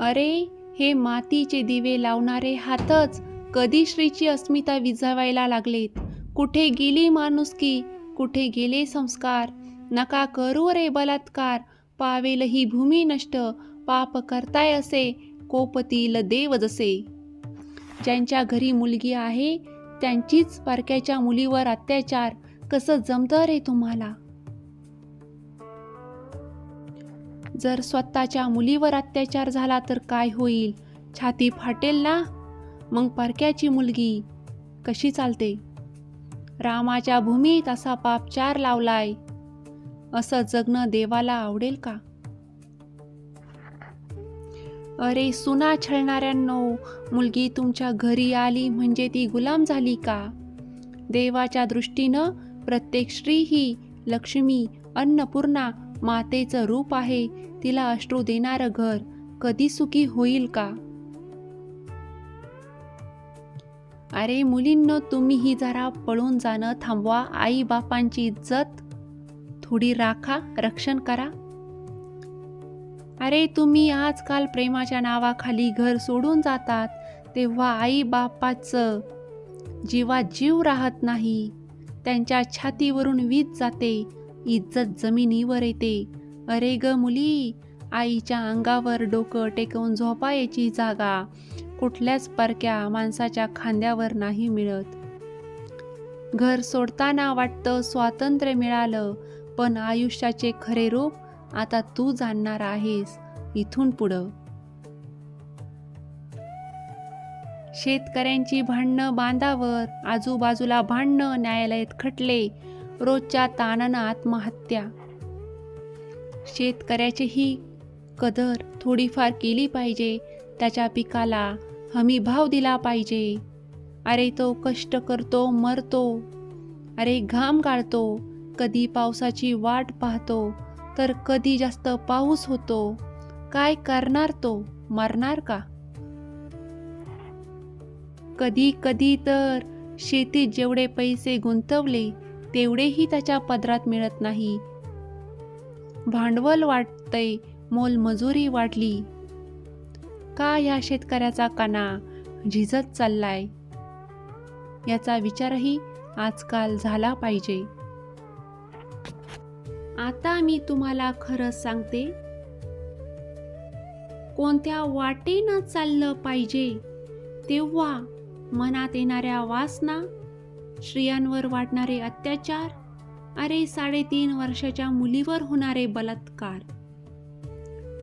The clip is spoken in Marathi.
अरे हे मातीचे दिवे लावणारे हातच कधी श्रीची अस्मिता विझवायला लागलेत. कुठे गेली माणुसकी? कुठे गेले संस्कार? नका करू रे बलात्कार. पावेल ही भूमी नष्ट. पाप करताय असे. कोपतील देव जसे. ज्यांच्या घरी मुलगी आहे त्यांचीच परक्याच्या मुलीवर अत्याचार. कसं जमतं रे तुम्हाला? जर स्वतःच्या मुलीवर अत्याचार झाला तर काय होईल? छाती फाटेल ना? मग परक्याची मुलगी कशी चालते? रामाच्या भूमीत असा पापचार लावलाय. असं जगणं देवाला आवडेल का? अरे सुना छळणाऱ्यांनो मुलगी तुमच्या घरी आली म्हणजे ती गुलाम झाली का? देवाच्या दृष्टीनं प्रत्येक स्त्री ही लक्ष्मी अन्नपूर्णा मातेचं रूप आहे तिला अश्रू देणारं घर कधी सुखी होईल का? अरे मुलींनो तुम्हीही जरा पळून जाणं थांबवा. आई बापांची इज्जत. थोडी राखा रक्षण करा. अरे तुम्ही आजकाल प्रेमाच्या नावाखाली घर सोडून जातात तेव्हा आई बापाचं जीवा जीव राहत नाही. त्यांच्या छातीवरून वीज जाते. इज्जत जमिनीवर येते. अरे ग मुली आईच्या अंगावर डोकं टेकवून झोपायची जागा. कुठल्याच परक्या माणसाच्या खांद्यावर नाही मिळत. घर सोडताना वाटतं स्वातंत्र्य मिळालं पण आयुष्याचे खरे रूप आता तू जाणणार आहेस इथून पुढं. शेतकऱ्यांची भांडणं बांधावर आजूबाजूला भांडणं न्यायालयात खटले रोजच्या ताणानं आत्महत्या शेतकऱ्याचीही कदर थोडीफार केली पाहिजे. त्याच्या पिकाला हमी भाव दिला पाहिजे. अरे तो कष्ट करतो मरतो. अरे घाम गाळतो. कधी पावसाची वाट पाहतो तर कधी जास्त पाऊस होतो. काय करणार तो? मरणार का? कधी कधी तर शेतीत जेवढे पैसे गुंतवले तेवढेही त्याच्या पदरात मिळत नाही. भांडवल वाटतंय मोलमजुरी वाढली. का या शेतकऱ्याचा कणा झिजत चाललाय? याचा विचारही आजकाल झाला पाहिजे. आता मी तुम्हाला खरं सांगते कोणत्या वाटेनं चाललं पाहिजे तेव्हा मनात येणाऱ्या वासना स्त्रियांवर वाढणारे अत्याचार अरे साडेतीन वर्षाच्या मुलीवर होणारे बलात्कार.